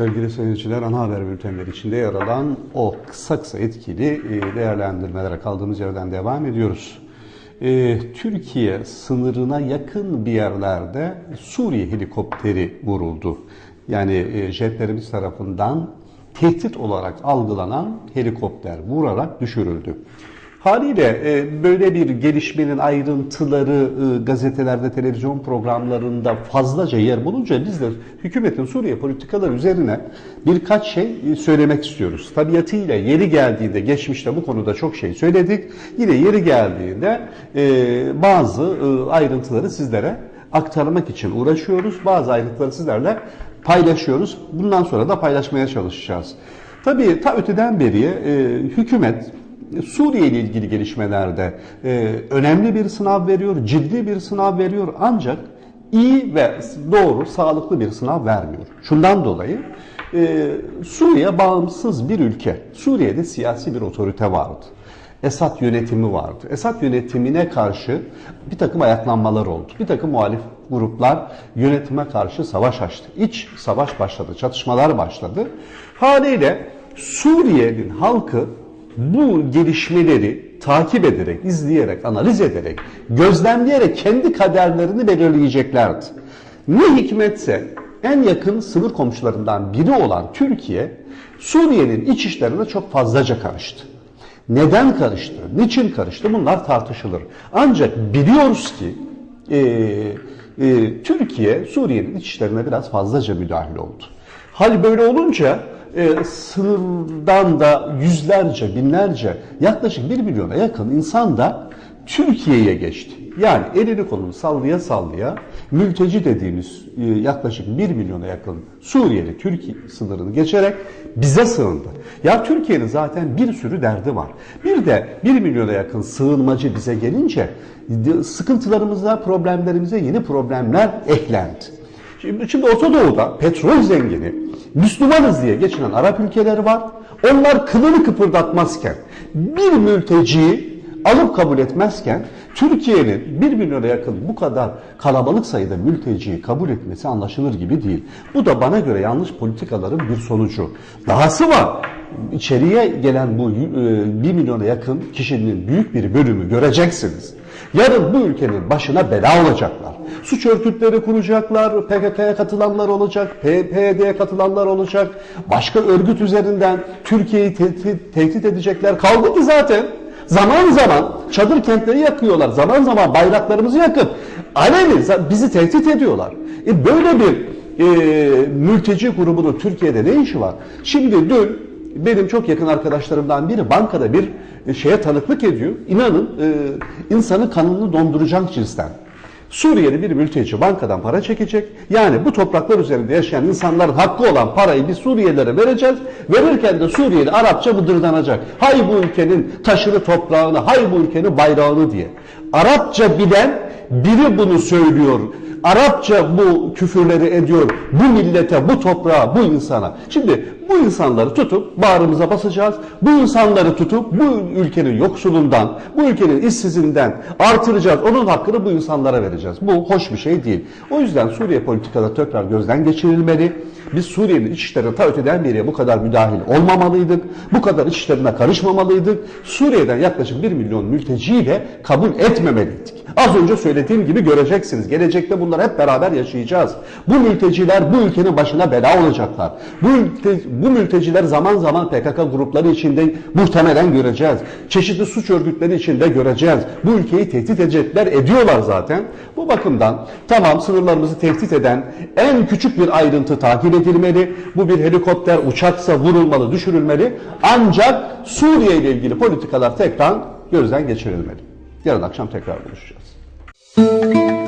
Sevgili seyirciler, ana haber bültenleri içinde yer alan o kısa kısa etkili e, değerlendirmelere kaldığımız yerden devam ediyoruz. E, Türkiye sınırına yakın bir yerlerde Suriye helikopteri vuruldu. Yani e, jetlerimiz tarafından tehdit olarak algılanan helikopter vurarak düşürüldü. Haliyle e, böyle bir gelişmenin ayrıntıları e, gazetelerde, televizyon programlarında fazlaca yer bulunca biz de hükümetin Suriye politikaları üzerine birkaç şey e, söylemek istiyoruz. Tabiatıyla yeri geldiğinde, geçmişte bu konuda çok şey söyledik. Yine yeri geldiğinde e, bazı e, ayrıntıları sizlere aktarmak için uğraşıyoruz. Bazı ayrıntıları sizlerle paylaşıyoruz. Bundan sonra da paylaşmaya çalışacağız. Tabii ta öteden beriye e, hükümet Suriye ile ilgili gelişmelerde e, önemli bir sınav veriyor, ciddi bir sınav veriyor ancak iyi ve doğru, sağlıklı bir sınav vermiyor. Şundan dolayı e, Suriye bağımsız bir ülke. Suriye'de siyasi bir otorite vardı. Esad yönetimi vardı. Esad yönetimine karşı bir takım ayaklanmalar oldu. Bir takım muhalif gruplar yönetime karşı savaş açtı. İç savaş başladı, çatışmalar başladı. Haliyle Suriye'nin halkı bu gelişmeleri takip ederek, izleyerek, analiz ederek, gözlemleyerek kendi kaderlerini belirleyeceklerdi. Ne hikmetse en yakın sınır komşularından biri olan Türkiye, Suriye'nin iç işlerine çok fazlaca karıştı. Neden karıştı? Niçin karıştı? Bunlar tartışılır. Ancak biliyoruz ki e, e, Türkiye Suriye'nin iç işlerine biraz fazlaca müdahil oldu. Hal böyle olunca e, sınırdan da yüzlerce, binlerce, yaklaşık bir milyona yakın insan da Türkiye'ye geçti. Yani elini kolunu sallaya sallaya mülteci dediğimiz e, yaklaşık 1 milyona yakın Suriyeli Türkiye sınırını geçerek bize sığındı. Ya Türkiye'nin zaten bir sürü derdi var. Bir de 1 milyona yakın sığınmacı bize gelince sıkıntılarımıza, problemlerimize yeni problemler eklendi. Şimdi, şimdi Orta Doğu'da petrol zengini, Müslümanız diye geçinen Arap ülkeleri var. Onlar kılını kıpırdatmazken, bir mülteciyi alıp kabul etmezken Türkiye'nin 1 milyona yakın bu kadar kalabalık sayıda mülteciyi kabul etmesi anlaşılır gibi değil. Bu da bana göre yanlış politikaların bir sonucu. Dahası var. İçeriye gelen bu 1 milyona yakın kişinin büyük bir bölümü göreceksiniz. Yarın bu ülkenin başına bela olacaklar. Suç örgütleri kuracaklar, PKK'ya katılanlar olacak, PYD'ye katılanlar olacak. Başka örgüt üzerinden Türkiye'yi tehdit, edecekler. Kaldı ki zaten zaman zaman çadır kentleri yakıyorlar. Zaman zaman bayraklarımızı yakıp aleni bizi tehdit ediyorlar. E böyle bir e, mülteci grubunun Türkiye'de ne işi var? Şimdi dün benim çok yakın arkadaşlarımdan biri bankada bir şeye tanıklık ediyor. İnanın e, insanın kanını donduracak cinsten. Suriyeli bir mülteci bankadan para çekecek. Yani bu topraklar üzerinde yaşayan insanların hakkı olan parayı biz Suriyelilere vereceğiz. Verirken de Suriyeli Arapça bıdırdanacak. Hay bu ülkenin taşını toprağını, hay bu ülkenin bayrağını diye. Arapça bilen biri bunu söylüyor. Arapça bu küfürleri ediyor. Bu millete, bu toprağa, bu insana. Şimdi bu insanları tutup bağrımıza basacağız. Bu insanları tutup bu ülkenin yoksulundan, bu ülkenin işsizinden artıracağız. Onun hakkını bu insanlara vereceğiz. Bu hoş bir şey değil. O yüzden Suriye politikaları tekrar gözden geçirilmeli. Biz Suriye'nin iç işlerine ta öteden beriye bu kadar müdahil olmamalıydık. Bu kadar iç işlerine karışmamalıydık. Suriye'den yaklaşık 1 milyon mülteciyi de kabul etmemeliydik. Az önce söylediğim gibi göreceksiniz. Gelecekte bunları hep beraber yaşayacağız. Bu mülteciler bu ülkenin başına bela olacaklar. Bu, ülke, bu mülteciler zaman zaman PKK grupları içinde muhtemelen göreceğiz. Çeşitli suç örgütleri içinde göreceğiz. Bu ülkeyi tehdit edecekler, ediyorlar zaten. Bu bakımdan tamam sınırlarımızı tehdit eden en küçük bir ayrıntı takip edilmeli. Bu bir helikopter, uçaksa vurulmalı, düşürülmeli. Ancak Suriye ile ilgili politikalar tekrar gözden geçirilmeli. Yarın akşam tekrar buluşacağız.